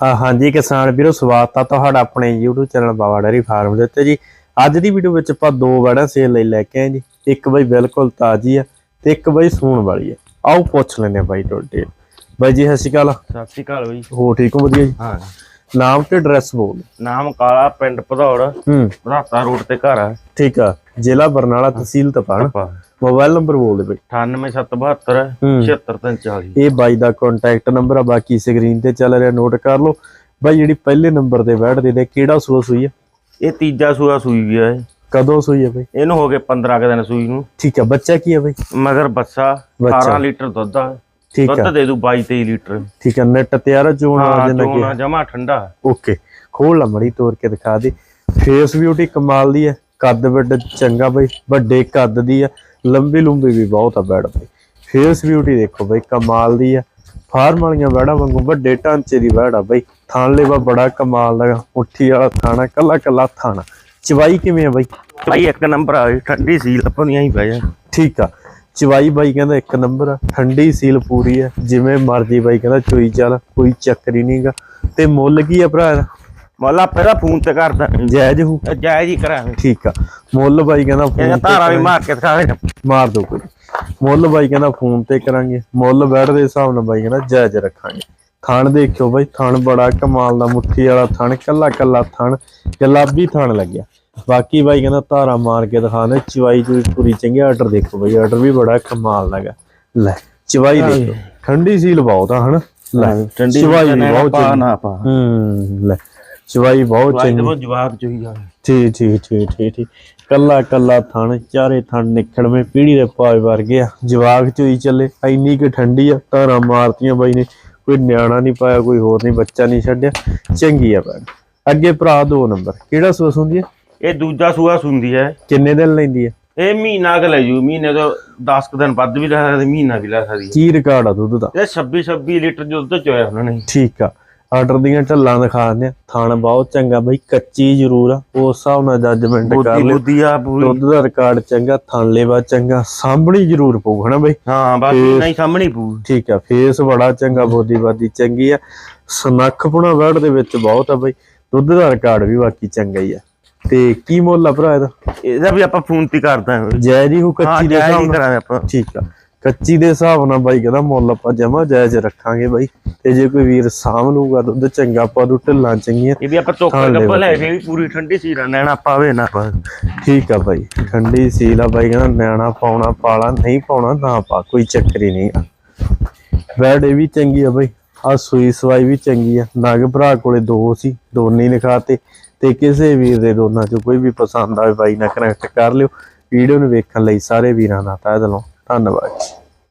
ਹਾਂਜੀ ਕਿਸਾਨ ਵੀਰੋ ਸਵਾਗਤ ਆ ਤੁਹਾਡਾ ਆਪਣੇ YouTube channel Bawa dairy farm ਦੇ ਉੱਤੇ ਜੀ। ਅੱਜ ਦੀ ਵੀਡੀਓ ਵਿੱਚ ਆਪਾਂ ਦੋ ਵੜਾ ਸੇਲ ਲਈ ਲੈ ਕੇ ਆਏ ਜੀ। ਇੱਕ ਬਈ ਬਿਲਕੁਲ ਤਾਜ਼ੀ ਆ ਤੇ ਇੱਕ ਬਈ ਸੂਣ ਵਾਲੀ ਆ। ਆਓ ਪੁੱਛ ਲੈਨੇ ਬਾਈ ਤੁਹਾਡੇ। ਬਾਈ ਜੀ ਸਤਿ ਸ਼੍ਰੀ ਅਕਾਲ। ਸਤਿ ਸ਼੍ਰੀ ਅਕਾਲ ਬਈ। ਹੋ ਠੀਕ ਹੋ ਵਧੀਆ ਜੀ? ਹਾਂ। ਨਾਮ ਤੇ ਐਡਰੈਸ ਬੋਲ। ਨਾਮ ਕਾਲਾ ਪਿੰਡ ਭਦੌੜ। ਹੂੰ। ਭਰਾਤਾ ਰੋਡ ਤੇ ਘਰ ਆ। ਠੀਕ ਆ। ਜ਼ਿਲ੍ਹਾ ਬਰਨਾਲਾ ਤਹਿਸੀਲ ਤਪਾਣ। ਮੋਬਾਈਲ ਨੰਬਰ ਬੋਲ ਦੇ ਬਈ। 98772 ਹੂੰ। 76340 ਇਹ ਬਾਈ ਦਾ ਕੰਟੈਕਟ ਨੰਬਰ ਆ ਬਾਕੀ ਸਕਰੀਨ ਤੇ ਚੱਲ ਰਿਹਾ ਨੋਟ ਕਰ ਲਓ। ਬਾਈ ਜਿਹੜੀ ਪਹਿਲੇ ਨੰਬਰ ਤੇ ਬੈਠ ਦੇ ਦੇ ਕਿਹੜਾ ਸੂਆ ਸੂਈ ਆ? ਇਹ ਤੀਜਾ ਸੂਆ ਸੂਈ ਗਿਆ ਹੈ ਕਦੋਂ ਸੂਈ ਆ ਬਾਈ? ਇਹਨੂੰ ਹੋ ਗਏ 15 ਕੁ ਦਿਨ ਸੂਈ ਨੂੰ। ਠੀਕ ਆ ਬੱਚਾ ਕੀ ਆ ਬਾਈ? ਮਗਰ ਬੱਚਾ। 18 ਲੀਟਰ ਦੁੱਧ ਆ। ਠੀਕ ਦੁੱਧ ਆ ਦੇ ਦੂ 22 23 ਲੀਟਰ। ਠੀਕ ਆ ਨੈਟ ਤਿਆਰ ਆ ਚੋਣ ਆ ਹਾਂ ਜਨ ਚੋਣਾ ਜਮਾ ਠੰਡਾ। ਓਕੇ ਖੋਲ ਲਾ ਮੜੀ ਤੋੜ ਕੇ ਦਿਖਾ ਦੇ। ਫੇਸ ਬਿਊਟੀ ਕਮਾਲ ਦੀ ਹੈ ਕੱਦ ਵੱਡ ਚੰਗਾ ਬਈ ਵੱਡੇ ਕੱਦ ਦੀ ਆ। ਲੰਬੀ ਲੰਬੀ ਵੀ ਬਹੁਤ ਆ ਬੈੜ ਬਈ ਫੇਸ ਬਿਊਟੀ ਦੇਖੋ ਬਈ ਕਮਾਲ ਦੀ ਆ। ਫਾਰਮ ਵਾਲੀਆਂ ਬੈੜਾਂ ਵਾਂਗੂ ਵੱਡੇ ਢਾਂਚੇ ਦੀ ਬੈੜ ਆ ਬਈ। ਥਾਣ ਲੇਵਾ ਬੜਾ ਕਮਾਲ ਦਾ ਮੁੱਠੀ ਵਾਲਾ ਥਾਣਾ ਕੱਲਾ ਕੱਲਾ ਥਾਣਾ। ਚਵਾਈ ਕਿਵੇਂ ਆ ਬਈ? ਭਾਈ ਇੱਕ ਨੰਬਰ ਆ ਠੰਡੀ ਸੀਲ ਆਪਣੀਆਂ ਹੀ ਪੈ ਜਾ ਠੀਕ ਆ। ਚਵਾਈ ਬਾਈ ਕਹਿੰਦਾ ਇੱਕ ਨੰਬਰ ਆ ਠੰਡੀ ਸੀਲ ਪੂਰੀ ਆ। ਜਿਵੇਂ ਮਰਜ਼ੀ ਬਾਈ ਕਹਿੰਦਾ ਚੋਈ ਚੱਲ ਕੋਈ ਚੱਕਰ ਹੀ ਨਹੀਂਗਾ ਤੇ ਮੁੱਲ ਕੀ ਆ ਭਰਾ? ਮੱਲਾ ਪਹਿਲਾਂ ਫੋਨ ਤੇ ਕਰਦਾ। ਜਾਇਜ਼ ਹੂ। ਜਾਇਜ਼ ਹੀ ਕਰਾਂਗੇ। ਠੀਕ ਆ। ਮੁੱਲ ਬਾਈ ਕਹਿੰਦਾ ਫੋਨ ਤੇ ਧਾਰਾ ਵੀ ਮਾਰ ਕੇ ਦਿਖਾ ਦੇ। ਮਾਰ ਦੋ ਕੋਈ। ਮੁੱਲ ਬਾਈ ਕਹਿੰਦਾ ਫੋਨ ਤੇ ਕਰਾਂਗੇ। ਮੁੱਲ ਬੈਠ ਦੇ ਹਿਸਾਬ ਨਾਲ ਬਾਈ ਕਹਿੰਦਾ ਜਾਇਜ਼ ਰੱਖਾਂਗੇ। ਥਣ ਦੇਖਿਓ ਬਾਈ ਥਣ ਬੜਾ ਕਮਾਲ ਦਾ ਮੁੱਠੀ ਵਾਲਾ ਥਣ ਕੱਲਾ ਕੱਲਾ ਥਣ ਗੁਲਾਬੀ ਥਣ ਲੱਗਿਆ। ਬਾਕੀ ਬਾਈ ਕਹਿੰਦਾ ਧਾਰਾ ਮਾਰ ਕੇ ਦਿਖਾਣੇ ਚਵਾਈ ਚੂਈ ਪੂਰੀ ਚੰਗੀ ਆਰਡਰ ਦੇਖੋ ਬਾਈ ਆਰਡਰ ਵੀ ਬੜਾ ਕਮਾਲ ਲੱਗਾ ਲੈ ਚਵਾਈ ਦੇਖੋ ਠੰਡੀ ਸੀਲ ਬਹੁਤ ਆ ਹਨਾ? ਲੈ ਠੰਡੀ ਚਵਾਈ ਬਹੁਤ ਨਾ ਪਾ। ਹੂੰ ਲੈ। ਚਵਾਈ ਬਹੁਤ ਚੰਗੀ। ਦੇ ਜਵਾਬ ਚੋਈ ਜਾਵੇ ਠੀਕ ਠੀਕ ਠੀਕ ਠੀਕ ਠੀਕ ਕੱਲਾ ਕੱਲਾ ਥਣ ਚਾਰੇ ਥਣ ਨਿਕਲਵੇਂ ਪੀੜੀ ਦੇ ਪਾਵੇ ਵਰਗੇ ਆ ਜਵਾਗ ਚੋਈ ਚੱਲੇ ਐਨੀ ਕਿ ਠੰਡੀ ਆ ਧਾਰਾਂ ਮਾਰਤੀਆਂ ਬਾਈ ਨੇ। ਕੋਈ ਨਿਆਣਾ ਨਹੀਂ ਪਾਇਆ ਕੋਈ ਹੋਰ ਨਹੀਂ ਬੱਚਾ ਨਹੀਂ ਛੱਡਿਆ। ਚੰਗੀ ਆ ਭੈਣ। ਅੱਗੇ ਭਰਾ ਦੋ ਨੰਬਰ। ਕਿਹੜਾ ਸੂਸ ਹੁੰਦੀ ਹੈ ਇਹ ਦੂਜਾ ਸੂਆ ਸੁੰਦੀ ਹੈ। ਕਿੰਨੇ ਦਿਨ ਲੈਂਦੀ ਹੈ ਇਹ ਮਹੀਨਾ ਕ ਲੈ ਜੂ। ਮਹੀਨੇ ਤੋਂ 10 ਕੁ ਦਿਨ ਵੱਧ ਵੀ ਲੈ ਸਕਦੀ ਮਹੀਨਾ ਵੀ ਲੈ ਸਕਦੀ ਕੀ ਰਿਕਾਰਡ ਆ ਦੁੱਧ ਦਾ? ਇਹ 26 26 ਲੀਟਰ ਦੁੱਧ ਚੋਇਆ ਉਹਨਾਂ ਨੇ। ਠੀਕ ਆ। ਆਰਡਰ ਦੀਆਂ ਢੱਲਾਂ ਦਿਖਾ ਦਿੰਦੇ ਆ। ਥਣ ਬਹੁਤ ਚੰਗਾ ਬਾਈ ਕੱਚੀ ਜ਼ਰੂਰ ਆ। ਉਸ ਹਿਸਾਬ ਨਾਲ ਜੱਜਮੈਂਟ ਕਰ ਲਿਓ। ਬੁੱਧੀ ਆ ਪੂਰੀ ਦੁੱਧ ਦਾ ਰਿਕਾਰਡ ਚੰਗਾ ਥਣ ਲੇਵਾ ਚੰਗਾ। ਸਾਂਭਣੀ ਜ਼ਰੂਰ ਪਊ ਹਨਾ ਬਾਈ? ਹਾਂ ਬਾਕੀ ਨਹੀਂ ਸਾਹਮਣੇ ਪੂ ਠੀਕ ਆ ਫੇਸ ਬੜਾ ਚੰਗਾ ਬੋਦੀਵਾਦੀ ਚੰਗੀ ਆ। ਸਨੱਖ ਪੁਣਾ ਵਰਡ ਦੇ ਵਿੱਚ ਬਹੁਤ ਆ ਬਈ। ਦੁੱਧ ਦਾ ਰਿਕਾਰਡ ਵੀ ਬਾਕੀ ਚੰਗਾ ਹੀ ਆ। ਤੇ ਕੀ ਮੁੱਲ ਆ ਭਰਾ ਇਹਦਾ? ਇਹਦਾ ਵੀ ਆਪਾਂ ਫੋਨ ਤੇ ਕਰਦਾ ਜਾਇਜ਼ ਹੀ ਹੋ ਕੱਚੀ ਦੇ ਹਿਸਾਬ ਨਾਲ। ਆਪਾਂ। ਠੀਕ ਆ। ਕੱਚੀ ਦੇ ਹਿਸਾਬ ਨਾਲ ਬਾਈ ਕਹਿੰਦਾ ਮੁੱਲ ਆਪਾਂ ਜਮਾ ਜਾਇਜ਼ ਰੱਖਾਂਗੇ ਬਾਈ। ਤੇ ਜੇ ਕੋਈ ਵੀਰ ਸਾਂਭ ਲੂਗਾ ਦੁੱਧ ਚੰਗਾ ਪਾ ਦੂ ਢਿੱਲਾਂ ਚੰਗੀਆਂ ਇਹ ਵੀ ਆਪਾਂ ਚੋਕਰ ਲੈ ਕੱਪ ਲੈ। ਕੇ ਵੀ ਪੂਰੀ ਠੰਡੀ ਸੀ ਨੈਣਾ ਪਾਵੇ ਨਾ। ਠੀਕ ਆ ਬਾਈ ਠੰਡੀ ਸੀਲ ਆ ਬਾਈ ਕਹਿੰਦਾ ਨਿਆਣਾ ਪਾਉਣਾ ਪਾਲਾ ਨਹੀਂ ਪਾਉਣਾ ਨਾ ਪਾ ਕੋਈ ਚੱਕਰ ਹੀ ਨਹੀਂ ਆ। ਬੈਡ ਇਹ ਵੀ ਚੰਗੀ ਆ ਬਾਈ ਆ ਸੂਈ ਸਵਾਈ ਵੀ ਚੰਗੀ ਆ। ਨਗ ਭਰਾ ਕੋਲੇ ਦੋ ਸੀ ਦੋਨੇ ਹੀ ਲਿਖਾਤੇ ਤੇ ਕਿਸੇ ਵੀਰ ਦੇ ਦੋਨਾਂ ਚੋਂ ਕੋਈ ਵੀ ਪਸੰਦ ਆਵੇ ਬਾਈ ਨਾਲ ਕਨੈਕਟ ਕਰ ਲਿਓ। ਵੀਡੀਓ ਨੂੰ ਵੇਖਣ ਲਈ ਸਾਰੇ ਵੀਰਾਂ ਦਾ ਤਹਿ ਦਿਲੋਂ। ਧੰਨਵਾਦ ਜੀ